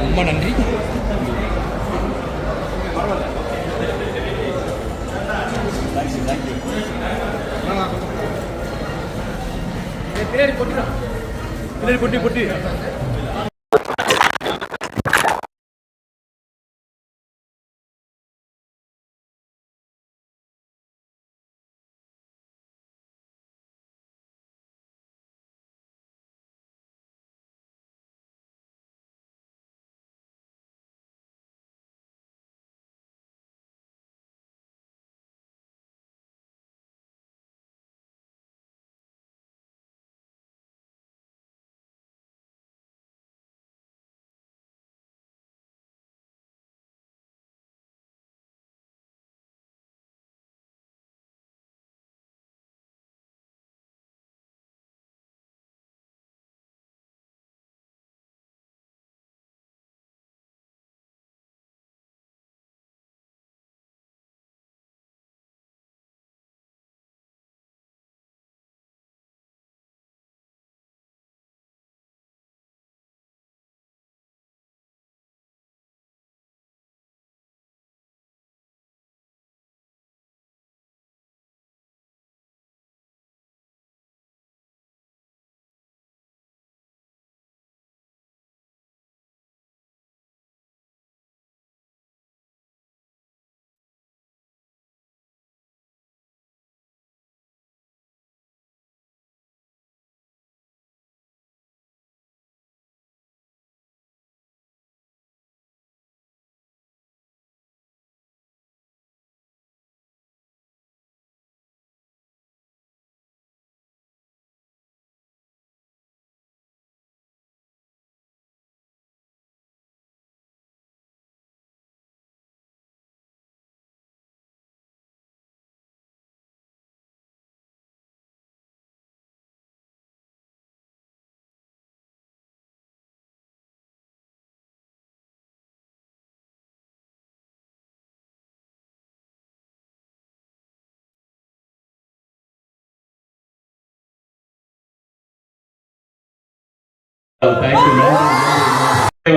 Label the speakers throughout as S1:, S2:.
S1: ரொம்ப நன்றி. பின்னாடி கொட்டிடா பின்னாடி கொட்டி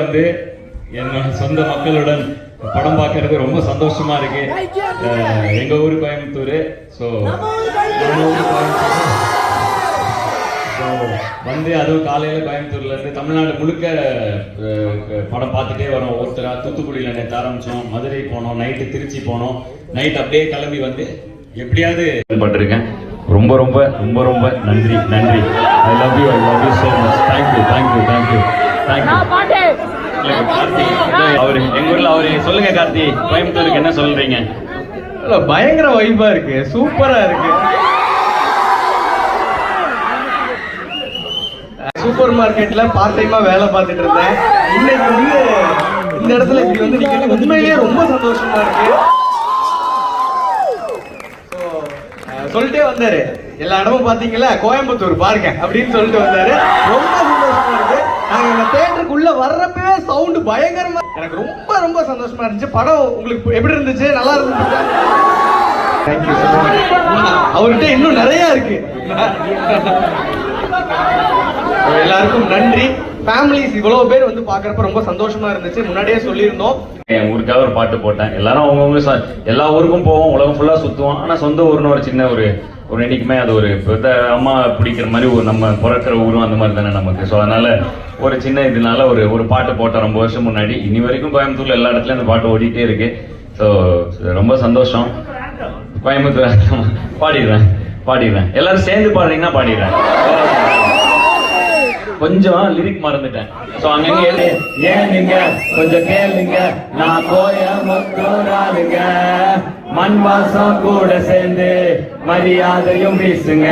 S2: வந்து என்னோட சொந்த மக்களுடன் படம் பார்க்கறது ரொம்ப சந்தோஷமா இருக்கு. எங்க ஊர் கோயம்புத்தூர். ஸோ வந்து அதுவும் காலையில கோயம்புத்தூர்ல இருந்து தமிழ்நாடு முழுக்க படம் பார்த்துட்டே வரோம். ஒருத்தரா தூத்துக்குடியில நேற்று ஆரம்பிச்சோம். மதுரை போனோம். நைட்டு திருச்சி போனோம். நைட் அப்படியே கிளம்பி வந்து எப்படியாவது பட்டிருக்கேன் ரொம்ப ரொம்ப ரொம்ப ரொம்ப நன்றி. நன்றி. I love you I love you so much thank you thank you thank you thank you அவரு எங்க ஊர்ல அவரு சொல்லுங்க கார்த்தி கோயம்புத்தூருக்கு என்ன சொல்றீங்க?
S3: இல்ல, பயங்கர வைபா இருக்கு. சூப்பரா இருக்கு. சூப்பர் மார்க்கெட்ல பார்ட் டைமா வேலை பார்த்துட்டு இருந்தேன். இன்னைக்கு வந்து இந்த இடத்துல இப்படி வந்து நிக்கிறது உண்மையிலேயே ரொம்ப சந்தோஷமா இருக்கு. சொல்லிட்டே வந்தாரு. எல்லா இடமும் பாத்தீங்களா கோயம்புத்தூர் பாருங்க அப்படின்னு சொல்லிட்டு வந்தாரு. ரொம்ப சந்தோஷமா இருக்கு நாங்க இந்த தேட்டருக்குள்ள வர்றப்பவே சவுண்ட் பயங்கரமா எனக்கு ரொம்ப ரொம்ப சந்தோஷமா இருந்துச்சு. படம் உங்களுக்கு எப்படி இருந்துச்சு? நல்லா இருந்துச்சு? தேங்க்யூ அவர்கிட்ட இன்னும் நிறைய இருக்கு. எல்லாருக்கும் நன்றி. ஃபேமிலிஸ் இவ்வளவு பேர் வந்து பாக்குறப்ப ரொம்ப சந்தோஷமா இருந்துச்சு. முன்னாடியே சொல்லியிருந்தோம்.
S2: என் ஊருக்காக ஒரு பாட்டு போட்டேன். எல்லாரும் அவங்கவுங்க எல்லா ஊருக்கும் போவோம். உலகம் ஃபுல்லா சுத்துவோம். ஆனா சொந்த ஊர்னு ஒரு சின்ன ஒரு ஒரு என்றைக்குமே அது ஒரு பெத்த அம்மா பிடிக்கிற மாதிரி ஒரு நம்ம பிறக்கிற ஊரும் அந்த மாதிரி தானே நமக்கு. ஸோ அதனால ஒரு சின்ன இதனால ஒரு ஒரு பாட்டு போட்டோம் ரொம்ப வருஷம் முன்னாடி இனி வரைக்கும் கோயம்புத்தூர்ல எல்லா இடத்துலயும் அந்த பாட்டு ஓடிட்டே இருக்கு. ஸோ ரொம்ப சந்தோஷம். கோயம்புத்தூர் பாடிடுறேன் பாடிடுறேன். எல்லாரும் சேர்ந்து பாடுறீங்கன்னா பாடிடுறேன். கொஞ்சம் லிரிக் மறந்துட்டேன். சோ அங்கங்க ஏன் நீங்க? கொஞ்சம் கேளுங்க. நான் கோயம்புத்தூர் ஆளுங்க மண் வாசம் கூட சேர்ந்து மரியாதையும் வீசுங்க.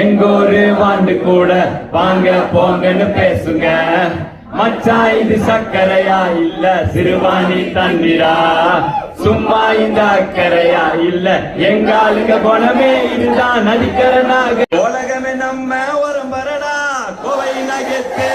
S2: எங்கூரு வாண்டு கூட வாங்க போங்கன்னு பேசுங்க. மச்சா இது சக்கரையா இல்ல சிறுவாணி தண்ணீரா? சும்மா இந்த அக்கறையா இல்ல? எங்க ஆளுங்க குணமே இதுதான் நதிக்கரனாக உலகமே நம்ம உரம் வரடா கோவை நகத்து.